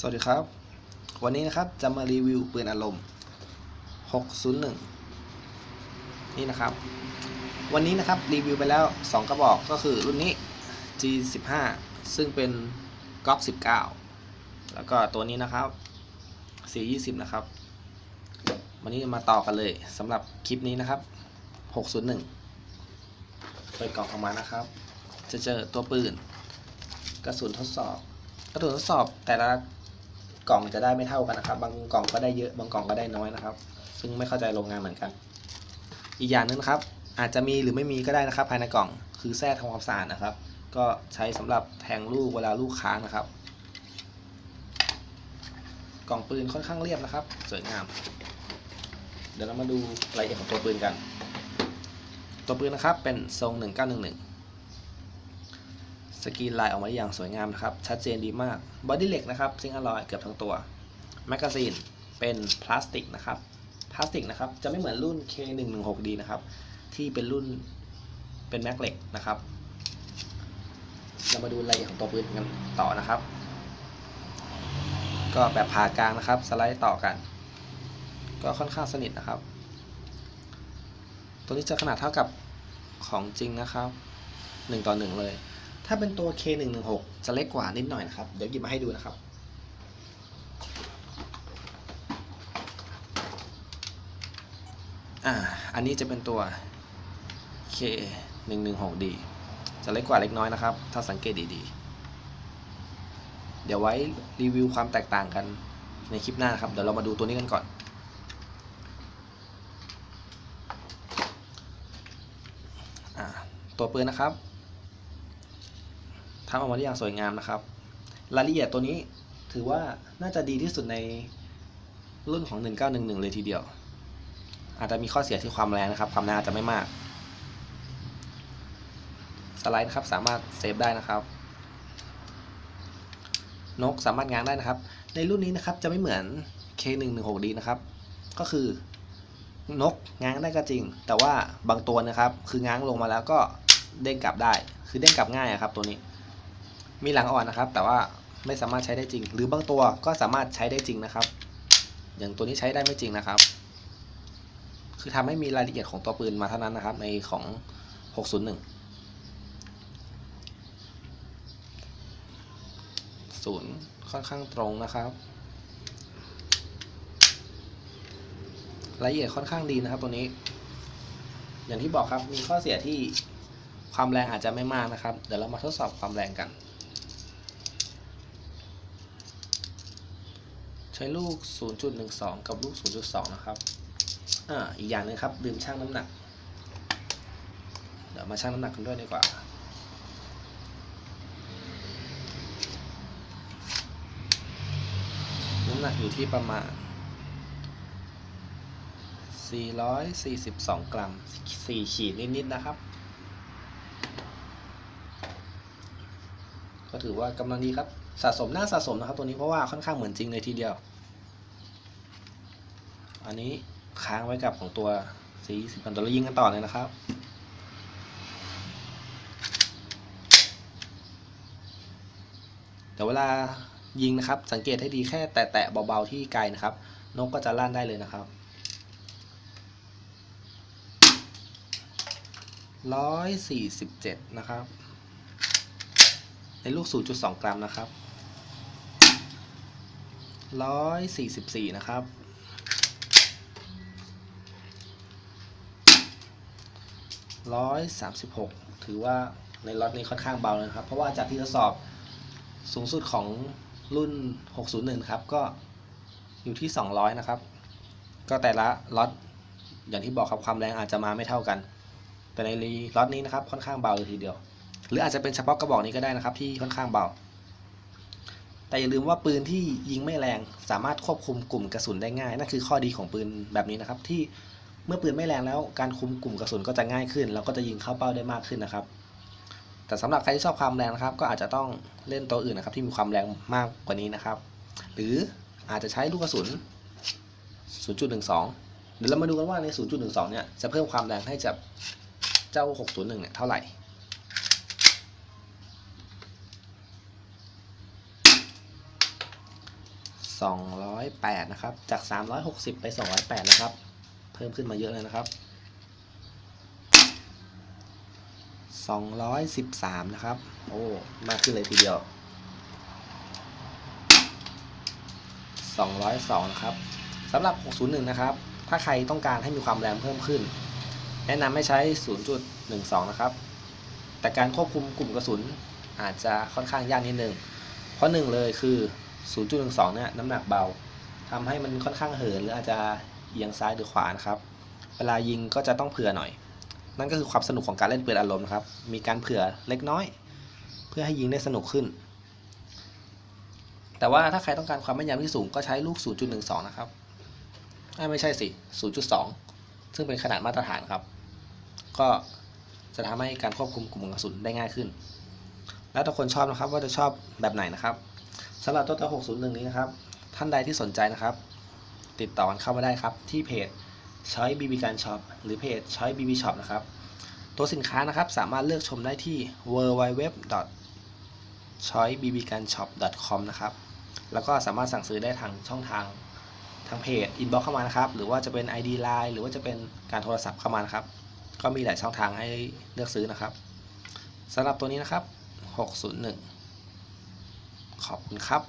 สวัสดีครับ วันนี้นะครับจะมารีวิวปืนอารมณ์ 601 นี่นะครับ วันนี้นะครับรีวิวไปแล้ว 2 กระบอกก็คือรุ่นนี้ G15 ซึ่งเป็นก๊อป19 แล้วก็ตัวนี้นะครับ C20 นะครับ วันนี้มาต่อกันเลยสำหรับคลิปนี้นะครับ 601 เปิดกล่องออกมานะครับ จะเจอตัวปืน กระสุนทดสอบกระสุนทดสอบแต่ละ กล่องจะได้ไม่เท่ากันนะครับ บางกล่องก็ได้เยอะบางกล่องก็ได้น้อยนะครับ ซึ่งไม่เข้าใจโรงงานเหมือนกัน อีกอย่างหนึงนะครับ อาจจะมีหรือไม่มีก็ได้นะครับ ภายในกล่องคือแส้ทำความสะอาดนะครับ ก็ใช้สำหรับแทงลูกเวลาลูกค้านะครับ กล่องปืนค่อนข้างเรียบนะครับ สวยงาม เดี๋ยวเรามาดูรายละเอียดของตัวปืนกัน ตัวปืนนะครับเป็นทรง 1911 สกรีนลายออกมาได้อย่างสวยงามนะครับ ชัดเจนดีมากบอดี้เหล็กนะครับซิงค์อลลอยเกือบทั้งตัวแมกกาซีนเป็นพลาสติกนะครับพลาสติกนะครับจะไม่เหมือนรุ่น K116D นะครับที่เป็นรุ่นเป็นแม็กเหล็กนะครับเรามาดูรายละเอียดของตัวปืนกันต่อนะครับ ก็แบบผ่ากลางนะครับสไลด์ต่อกัน ก็ค่อนข้างสนิทนะครับ ตัวนี้จะขนาดเท่ากับของจริงนะครับ1ต่อ1เลย ถ้าเป็นตัว K116 จะเล็กกว่านิดหน่อยนะครับ เดี๋ยวหยิบมาให้ดูนะครับ อ่า อันนี้จะเป็นตัว K116D จะเล็กกว่าเล็กน้อยนะครับ ถ้าสังเกตดีๆ เดี๋ยวไว้รีวิวความแตกต่างกันในคลิปหน้านะครับ เดี๋ยวเรามาดูตัวนี้กันก่อนอตัวปืนนะครับ ทำออกมาได้อย่างสวยงามนะครับ รายละเอียดตัวนี้ถือว่าน่าจะดีที่สุดในรุ่นของ 1911 เลยทีเดียว อาจจะมีข้อเสียที่ความแรงนะครับ ความแรงอาจจะไม่มาก สไลด์นะครับสามารถเซฟได้นะครับ นกสามารถง้างได้นะครับ ในรุ่นนี้นะครับจะไม่เหมือน K116D นะครับ ก็คือนกง้างได้ก็จริง แต่ว่าบางตัวนะครับ คือง้างลงมาแล้วก็เด้งกลับได้ คือเด้งกลับง่ายอะครับตัวนี้ มีหลังอ่อนนะครับ แต่ว่าไม่สามารถใช้ได้จริง หรือบางตัวก็สามารถใช้ได้จริงนะครับ อย่างตัวนี้ใช้ได้ไม่จริงนะครับ คือทำให้มีรายละเอียดของตัวปืนมาเท่านั้นนะครับ ในของ 601 ศูนย์ค่อนข้างตรงนะครับ รายละเอียดค่อนข้างดีนะครับตัวนี้ อย่างที่บอกครับมีข้อเสียที่ความแรงอาจจะไม่มากนะครับ เดี๋ยวเรามาทดสอบความแรงกัน ใช้ลูก 0.12 กับลูก 0.2 นะครับอ่าอีกอย่างหนึงครับลืมชั่งน้ำหนัก เดี๋ยวมาชั่งน้ำหนักกันด้วยดีกว่าน้ำหนักอยู่ที่ประมาณ 442 กรัม 4 ขีดนิดๆนะครับ ก็ถือว่ากำลังดีครับสะสมน่าสะสมนะครับ ตัวนี้เพราะว่าค่อนข้างเหมือนจริงเลยทีเดียว อันนี้ค้างไว้กับของตัว C20 กันตัวเรายิงกันต่อเลยนะครับเดี๋ยวเวลายิงนะครับ สังเกตให้ดีแค่แตะๆเบาๆที่ไกลนะครับ นกก็จะลั่นได้เลยนะครับร้อยสี่สิบเจ็ดนะครับ ในลูก 0.2 กรัมนะครับร้อยสี่สิบสี่นะครับร้อยสามสิบหกถือว่าในล็อตนี้ค่อนข้างเบาเลยนะครับ เพราะว่าจากที่ทดสอบสูงสุดของรุ่น 601 ครับ ก็อยู่ที่ 200 นะครับ ก็แต่ละล็อตอย่างที่บอกครับความแรงอาจจะมาไม่เท่ากัน แต่ในล็อตนี้นะครับค่อนข้างเบาเลยทีเดียว หรืออาจจะเป็นเฉพาะกระบอกนี้ก็ได้นะครับ ที่ค่อนข้างเบา แต่อย่าลืมว่าปืนที่ยิงไม่แรงสามารถควบคุมกลุ่มกระสุนได้ง่าย นั่นคือข้อดีของปืนแบบนี้นะครับ ที่เมื่อปืนไม่แรงแล้วการคุมกลุ่มกระสุนก็จะง่ายขึ้น แล้วก็จะยิงเข้าเป้าได้มากขึ้นนะครับ แต่สำหรับใครที่ชอบความแรงนะครับ ก็อาจจะต้องเล่นตัวอื่นนะครับ ที่มีความแรงมากกว่านี้นะครับ หรืออาจจะใช้ลูกกระสุน 0.12เดี๋ยวเรามาดูกันว่าใน 0.12 เนี่ย จะเพิ่มความแรงให้กับเจ้า 601 เนี่ย เท่าไหร่ 208 นะครับ จาก 360 ไป 208 นะครับ เพิ่มขึ้นมาเยอะเลยนะครับ 213 นะครับ โอ้ มากขึ้นเลยทีเดียว 202 นะครับสำหรับ 601 นะครับ ถ้าใครต้องการให้มีความแรงเพิ่มขึ้น แนะนำให้ใช้ 0.12 นะครับ แต่การควบคุมกลุ่มกระสุนอาจจะค่อนข้างยากนิดนึง เพราะหนึ่งเลยคือ 0.12เนี่ยน้ำหนักเบาทำให้มันค่อนข้างเหินหรืออาจจะเอียงซ้ายหรือขวานะครับ เวลายิงก็จะต้องเผื่อหน่อย นั่นก็คือความสนุกของการเล่นปืนอารมณ์นะครับ มีการเผื่อเล็กน้อย เพื่อให้ยิงได้สนุกขึ้น แต่ว่าถ้าใครต้องการความแม่นยำที่สูงก็ใช้ลูก 0.12 นะครับไม่ใช่สิ 0.2 ซึ่งเป็นขนาดมาตรฐานครับ ก็จะทำให้การควบคุมกลุ่มกระสุนได้ง่ายขึ้น แล้วแต่คนชอบนะครับว่าจะชอบแบบไหนนะครับ สำหรับตัวตัว601 นี้นะครับ ท่านใดที่สนใจนะครับ ติดต่อเข้ามาได้ครับ ที่เพจช้อยบีบีการช็อปหรือเพจช้อยบีบีช็อปนะครับ ตัวสินค้านะครับสามารถเลือกชมได้ที่ w w w c h o i b b g a n s h o p com นะครับ แล้วก็สามารถสั่งซื้อได้ทางช่องทางทางเพจอินบ็อกเข้ามานะครับ หรือว่าจะเป็น ID Line หรือว่าจะเป็นการโทรศัพท์เข้ามานะครับ ก็มีหลายช่องทางให้เลือกซื้อนะครับสำหรับตัวนี้นะครับ 601 ขอบคุณครับ